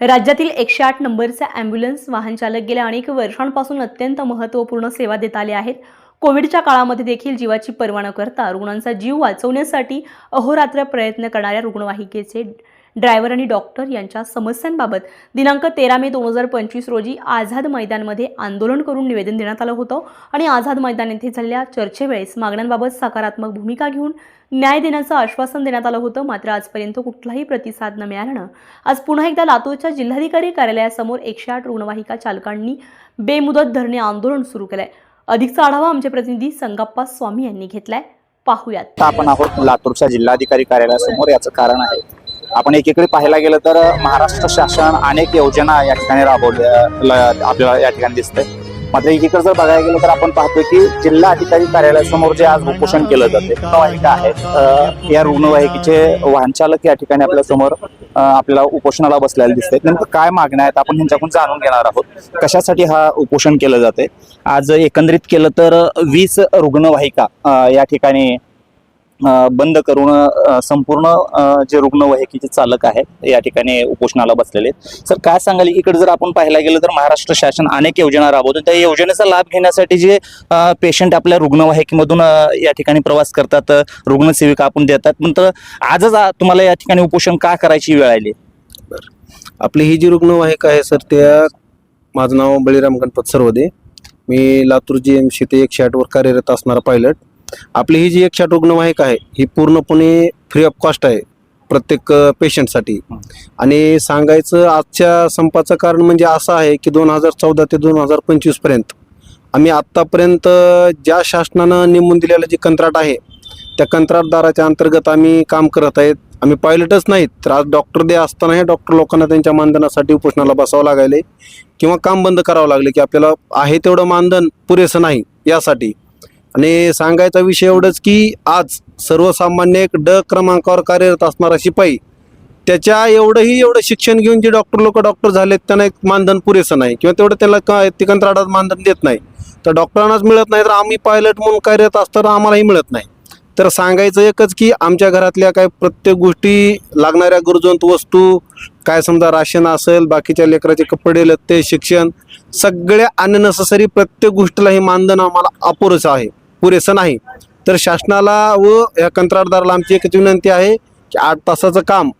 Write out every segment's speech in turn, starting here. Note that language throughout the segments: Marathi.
राज्यातील एकशे आठ नंबरचे अँब्युलन्स वाहनचालक गेल्या अनेक वर्षांपासून अत्यंत महत्त्वपूर्ण सेवा देत आले आहेत. कोविडच्या काळामध्ये देखील जीवाची पर्वा न करता रुग्णांचा जीव वाचवण्यासाठी अहोरात्र प्रयत्न करणाऱ्या रुग्णवाहिकेचे ड्रायव्हर आणि डॉक्टर यांच्या समस्यांबाबत दिनांक तेरा मे दोन हजार पंचवीस रोजी आझाद मैदानमध्ये आंदोलन करून निवेदन देण्यात आलं होतं. आणि आझाद मैदान येथे झालेल्या चर्चेवेळेस मागण्यांबाबत सकारात्मक भूमिका घेऊन न्याय देण्याचं आश्वासन देण्यात आलं होतं. मात्र आजपर्यंत कुठलाही प्रतिसाद न मिळाल्यानं आज पुन्हा एकदा लातूरच्या जिल्हाधिकारी कार्यालयासमोर एकशे आठ रुग्णवाहिका चालकांनी बेमुदत धरणे आंदोलन सुरू केलंय. अधिकचा आढावा आमचे प्रतिनिधी संगप्पा स्वामी यांनी घेतलाय. पाहूयात. आपण आहोत लातूरच्या जिल्हाधिकारी कार्यालयासमोर याचं कारण आहे. आपण एकीकडे पाहायला गेलं तर महाराष्ट्र शासन अनेक योजना या ठिकाणी राबवल्या आपल्याला या ठिकाणी दिसतंय. मात्र एकीकडे जर बघायला गेलं तर आपण पाहतोय की जिल्हा अधिकारी कार्यालयासमोर जे आज उपोषण केलं जाते रुग्णवाहिका आहेत या रुग्णवाहिकेचे वाहनचालक या ठिकाणी आपल्यासमोर आपल्याला उपोषणाला बसलेले दिसतात नेमकं काय मागण्या आहेत आपण ह्यांच्याकडून जाणून घेणार आहोत. कशासाठी हा उपोषण केलं जाते आज एकंदरीत केलं तर वीस रुग्णवाहिका या ठिकाणी बंद करून संपूर्ण जे रुग्णवाहिकेचे चालक आहेत या ठिकाणी उपोषणाला बसलेले आहेत. सर काय सांगाल? इकडे जर आपण पाहायला गेलं तर महाराष्ट्र शासन अनेक योजना राबवतो. त्या योजनेचा लाभ घेण्यासाठी जे पेशंट आपल्या रुग्णवाहिकेमधून या ठिकाणी प्रवास करतात रुग्णसेविका आपण देतात. नंतर आजच तुम्हाला या ठिकाणी उपोषण का करायची वेळ आली? आपली ही जी रुग्णवाहिका आहे सर त्या माझं नाव बळीराम गणपत सर्वदे. मी लातूर जी एम सी ते एकशे आठवर कार्यरत असणारा पायलट आपली ही जी एकशे आठ रुग्णवाहिका आहे ही पूर्णपणे फ्री ऑफ कॉस्ट आहे प्रत्येक पेशंटसाठी आणि सांगायचं आजच्या संपाचं कारण म्हणजे असं आहे की दोन हजार चौदा ते दोन हजार पंचवीसपर्यंत आम्ही आत्तापर्यंत ज्या शासनानं नेमून दिलेलं जे कंत्राट आहे त्या कंत्राटदाराच्या अंतर्गत आम्ही काम करत आहेत. आम्ही पायलटच नाहीत तर आज डॉक्टर दे असतानाही डॉक्टर लोकांना त्यांच्या मानधनासाठी उपोषणाला बसावं लागायले किंवा काम बंद करावं लागले की आपल्याला आहे तेवढं मानधन पुरेसं नाही यासाठी. आणि सांगायचा विषय एवढंच की आज सर्वसामान्य एक ड क्रमांकावर कार्यरत असणारा शिपाई त्याच्या एवढंही एवढं शिक्षण घेऊन जे डॉक्टर लोक डॉक्टर झालेत त्यांना एक मानधन पुरेसं नाही. किंवा तेवढं त्याला का ते कंत्राटात मानधन देत नाही. तर डॉक्टरांनाच मिळत नाही तर आम्ही पायलट म्हणून कार्यरत असताना आम्हालाही मिळत नाही. तर सांगायचं एकच की आमच्या घरातल्या काय प्रत्येक गोष्टी लागणाऱ्या गरजवंत वस्तू काय समजा राशन असेल बाकीच्या लेकराचे कपडे लत्ते शिक्षण सगळ्या अननेसेसरी प्रत्येक गोष्टीला हे मानधन आम्हाला अपुरचं आहे. पुरेसं नाही. तर शासनाला व या कंत्राटदाराला आमची एकच विनंती आहे की आठ तासाचं काम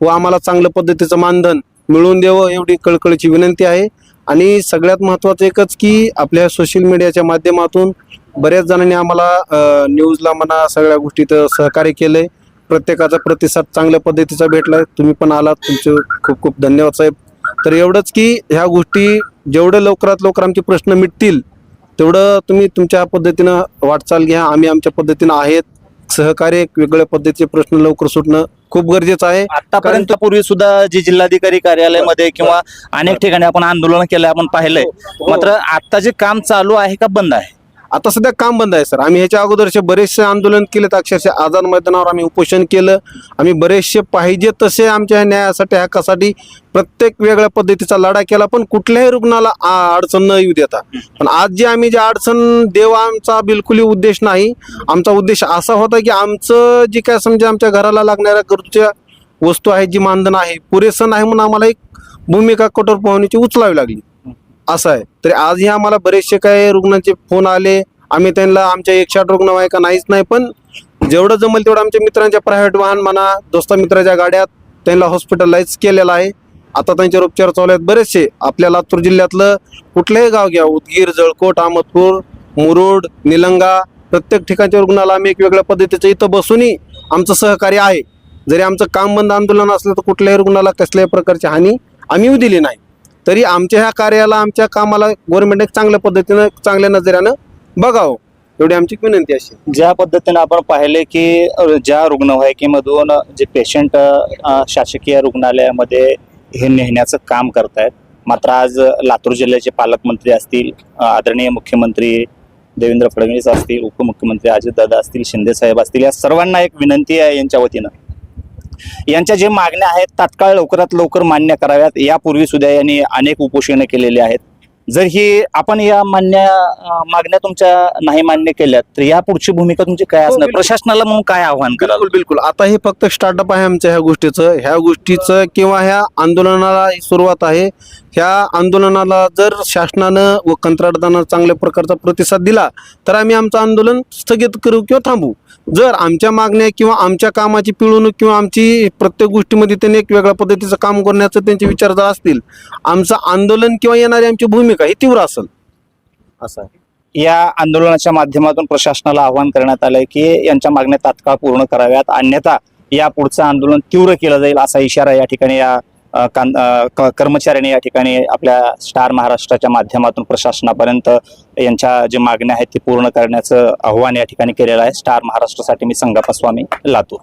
व आम्हाला चांगल्या पद्धतीचं मानधन मिळवून द्यावं एवढी कळकळीची विनंती आहे. आणि सगळ्यात महत्त्वाचं एकच की आपल्या सोशल मीडियाच्या माध्यमातून बऱ्याच जणांनी आम्हाला न्यूजला म्हणा सगळ्या गोष्टीत सहकार्य केलंय. प्रत्येकाचा प्रतिसाद चांगल्या पद्धतीचा भेटला तुम्ही पण आलात. तुमचे खूप खूप धन्यवाद साहेब. तर एवढंच की ह्या गोष्टी जेवढं लवकरात लवकर आमचे प्रश्न मिटतील तेवढं तुम्ही तुमच्या पद्धतीनं वाटचाल घ्या. आम्ही आमच्या पद्धतीनं आहेत. सहकार्य वेगळ्या पद्धतीचे प्रश्न लवकर सुटणं खूप गरजेचं आहे. आतापर्यंत पूर्वी सुद्धा जी जिल्हाधिकारी कार्यालयामध्ये किंवा अनेक ठिकाणी आपण आंदोलन केलं आपण पाहिलंय. हो. मात्र आता जे काम चालू आहे का बंद आहे? आता सध्या काम बंद आहे सर. आम्ही ह्याच्या अगोदरचे बरेचसे आंदोलन केलेत. अक्षरशः आझाद मैदानावर आम्ही उपोषण केलं. आम्ही बरेचसे पाहिजे तसे आमच्या न्यायासाठी हक्कासाठी प्रत्येक वेगळ्या पद्धतीचा लढा केला पण कुठल्याही रुग्णाला अडचण न येऊ देता. पण आज जे आम्ही जे अडचण देवा आमचा बिलकुलही उद्देश नाही. आमचा उद्देश असा होता की आमचं जे काय समजा आमच्या घराला लागणाऱ्या गरजेच्या वस्तू आहेत जी मानधन आहे पुरेसं नाही म्हणून आम्हाला एक भूमिका कठोर पाहण्याची उचलावी लागली. असं आहे. तरी आजही आम्हाला बरेचसे काही रुग्णांचे फोन आले. आम्ही त्यांना आमच्या एकशे आठ रुग्णवाहिका नाहीच नाही पण जेवढं जमेल तेवढं आमच्या मित्रांच्या प्रायव्हेट वाहन म्हणा दोस्ता मित्राच्या गाड्यात त्यांना हॉस्पिटलाइज केलेलं आहे. आता त्यांच्यावर उपचार चालू आहेत बरेचसे. आपल्या लातूर जिल्ह्यातलं कुठलंही गाव घ्या उदगीर जळकोट अहमदपूर मुरुड निलंगा प्रत्येक ठिकाणच्या रुग्णाला आम्ही एक वेगळ्या पद्धतीचं इथं बसूनही आमचं सहकार्य आहे. जरी आमचं काम बंद आंदोलन असलं तर कुठल्याही रुग्णाला कसल्याही प्रकारची हानी आम्ही येऊ दिली नाही. तरी आमच्या ह्या कार्याला आमच्या कामाला गव्हर्नमेंटने चांगल्या पद्धतीनं चांगल्या नजरेनं बघावं. एवढी आमची विनंती अशी. ज्या पद्धतीने आपण पाहिले की ज्या रुग्णवाहिकेमधून जे पेशंट शासकीय रुग्णालयामध्ये हे नेण्याचं काम करतायत मात्र आज लातूर जिल्ह्याचे पालकमंत्री असतील आदरणीय मुख्यमंत्री देवेंद्र फडणवीस असतील उपमुख्यमंत्री अजितदादा असतील शिंदे साहेब असतील या सर्वांना एक विनंती आहे यांच्या वतीनं. यांच्या जे मागण्या आहेत तात्काळ लवकरात लवकर मान्य कराव्यात. यापूर्वी सुद्धा यांनी अनेक उपोषणे केलेली आहेत. जर ही आपण या मान्य मागण्या तुमच्या नाही मान्य केल्या तर या पुढची भूमिका तुमची काय हो, असणार. प्रशासनाला म्हणून काय आव्हान कराल बिलकुल बिलकुल. आता हे फक्त स्टार्टअप आहे आमच्या ह्या गोष्टीचं. ह्या गोष्टीचं किंवा ह्या आंदोलनाला सुरुवात आहे. ह्या आंदोलनाला जर शासनानं व कंत्राटदारानं चांगल्या प्रकारचा प्रतिसाद दिला तर आम्ही आमचं आंदोलन स्थगित करू किंवा थांबू जर आमच्या मागण्या किंवा आमच्या कामाची पिळवणूक किंवा आमची प्रत्येक गोष्टीमध्ये त्यांनी एक वेगळ्या पद्धतीचं काम करण्याचं त्यांचे विचार जर असतील आमचं आंदोलन किंवा येणारी आमची भूमिका ही तीव्र असेल. असं आहे. या आंदोलनाच्या माध्यमातून प्रशासनाला आवाहन करण्यात आलंय की यांच्या मागण्या तात्काळ पूर्ण कराव्यात अन्यथा या पुढचं आंदोलन तीव्र केलं जाईल असा इशारा या ठिकाणी या कर्मचाऱ्यांनी या ठिकाणी आपल्या स्टार महाराष्ट्राच्या माध्यमातून प्रशासनापर्यंत यांच्या जे मागण्या आहेत ते पूर्ण करण्याचं आव्हान या ठिकाणी केलेलं आहे. स्टार महाराष्ट्रासाठी मी संगप्पा स्वामी लातूर.